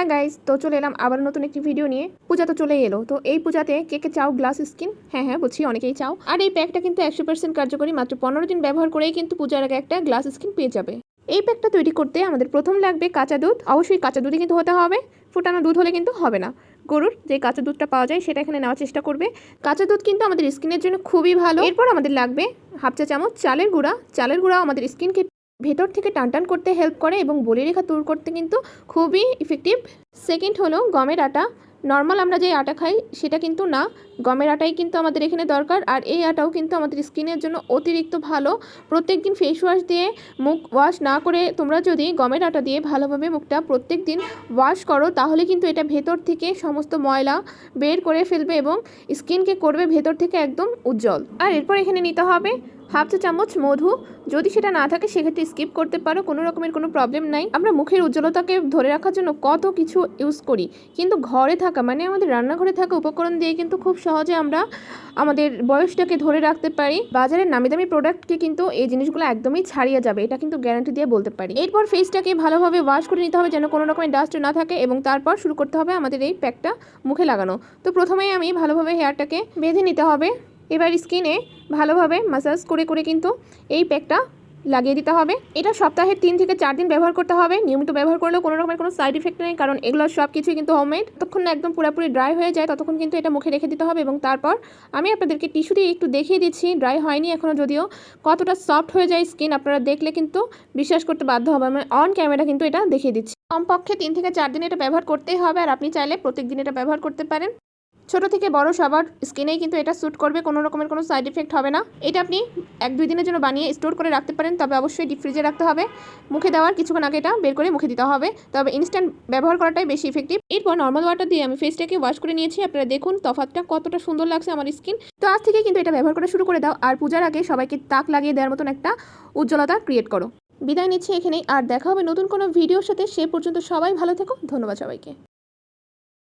হ্যাঁ গাইজ তো চলে এলাম আবার নতুন একটি ভিডিও নিয়ে। পূজা তো চলেই এলো। তো এই পূজাতে কে কে চাও? গ্লাস স্কিন হ্যাঁ হ্যাঁ বুঝছি অনেকেই চাও। আর এই প্যাকটা কিন্তু একশো পার্সেন্ট কার্যকরী। মাত্র পনেরো দিন ব্যবহার করেই কিন্তু পূজার আগে একটা গ্লাস স্কিন পেয়ে যাবে। এই প্যাকটা তৈরি করতে আমাদের প্রথম লাগবে কাঁচা দুধ। অবশ্যই কাঁচা দুধই কিন্তু হতে হবে। ফুটানো দুধ হলে কিন্তু হবে না। গরুর যে কাঁচা দুধটা পাওয়া যায়, সেটা এখানে নেওয়ার চেষ্টা করবে। কাঁচা দুধ কিন্তু আমাদের স্কিনের জন্য খুবই ভালো। এরপর আমাদের লাগবে হাফ চা চামচ চালের গুঁড়া। চালের গুঁড়া আমাদের স্কিনকে ভেতর থেকে টানটান করতে হেল্প করে এবং বলি রেখা দূর করতে কিন্তু খুবই ইফেক্টিভ সেকেন্ড হলো গমের আটা। নর্মাল আমরা যে আটা খাই, সেটা কিন্তু না। গমের আটাই কিন্তু আমাদের এখানে দরকার। আর এই আটাও কিন্তু আমাদের স্কিনের জন্য অতিরিক্ত ভালো। প্রত্যেক দিন ফেস ওয়াশ দিয়ে মুখ ওয়াশ না করে তোমরা যদি গমের আটা দিয়ে ভালোভাবে মুখটা প্রত্যেক দিন ওয়াশ করো, তাহলে কিন্তু এটা ভেতর থেকে সমস্ত ময়লা বের করে ফেলবে এবং স্কিনকে করবে ভেতর থেকে একদম উজ্জ্বল। আর এরপর এখানে নিতে হবে হাফ চা চামচ মধু। যদি সেটা না থাকে, সেক্ষেত্রে স্কিপ করতে পারো। কোনো রকমের কোনো প্রবলেম নাই। আমরা মুখের উজ্জ্বলতাকে ধরে রাখার জন্য কত কিছু ইউজ করি। কিন্তু ঘরে থাকা মানে আমাদের রান্নাঘরে থাকা উপকরণ দিয়ে কিন্তু খুব সহজে আমরা আমাদের বয়সটাকে ধরে রাখতে পারি। বাজারের নামি দামি প্রোডাক্টকে কিন্তু এই জিনিসগুলো একদমই ছাড়িয়ে যাবে। এটা কিন্তু গ্যারান্টি দিয়ে বলতে পারি। এরপর ফেসটাকে ভালোভাবে ওয়াশ করে নিতে হবে যেন কোনো রকমের ডাস্ট না থাকে এবং তারপর শুরু করতে হবে আমাদের এই প্যাকটা মুখে লাগানো। তো প্রথমেই আমি ভালোভাবে হেয়ারটাকে বেঁধে নিতে হবে। এবার স্কিনে ভালোভাবে মাসাজ করে করে কিন্তু এই প্যাকটা লাগিয়ে দিতে হবে। এটা সপ্তাহে তিন থেকে চার দিন ব্যবহার করতে হবে। নিয়মিত ব্যবহার করলেও কোনো রকমের কোনো সাইড ইফেক্ট নেই, কারণ এগুলো সব কিছুই কিন্তু হোমমেড ততক্ষণ না একদম পুরোপুরি ড্রাই হয়ে যায়, ততক্ষণ কিন্তু এটা মুখে রেখে দিতে হবে এবং তারপর আমি আপনাদেরকে টিস্যু দিয়ে একটু দেখিয়ে দিচ্ছি। ড্রাই হয়নি এখনও যদিও। কতটা সফট হয়ে যায় স্কিন আপনারা দেখলে কিন্তু বিশ্বাস করতে বাধ্য হবে। আমি অন ক্যামেরা কিন্তু এটা দেখিয়ে দিচ্ছি। কমপক্ষে তিন থেকে চার দিন এটা ব্যবহার করতেই হবে, আর আপনি চাইলে প্রত্যেক দিন এটা ব্যবহার করতে পারেন। ছোট থেকে বড় সবার স্কিনেই কিন্তু এটা স্যুট করবে, কোনো রকমের কোনো সাইড এফেক্ট হবে না। এটা আপনি এক দুই দিনের জন্য বানিয়ে স্টোর করে রাখতে পারেন, তবে অবশ্যই ডিপ ফ্রিজে রাখতে হবে। মুখে দেওয়ার কিছুক্ষণ আগে এটা বের করে মুখে দিতে হবে, তবে ইনস্ট্যান্ট ব্যবহার করাটাই বেশি ইফেক্টিভ এরপর নর্মাল ওয়াটার দিয়ে আমি ফেসটাকে ওয়াশ করে নিয়েছি, আপনারা দেখুন তফাতটা কতটা সুন্দর লাগছে আমার স্কিন তো আজ থেকে কিন্তু এটা ব্যবহার করা শুরু করে দাও, আর পূজার আগে সবাইকে তাক লাগিয়ে দেওয়ার মতন একটা উজ্জ্বলতা ক্রিয়েট করো। বিদায় নিচ্ছি এখানেই, আর দেখা হবে নতুন কোনো ভিডিওর সাথে, সে পর্যন্ত সবাই ভালো থেকো, ধন্যবাদ সবাইকে।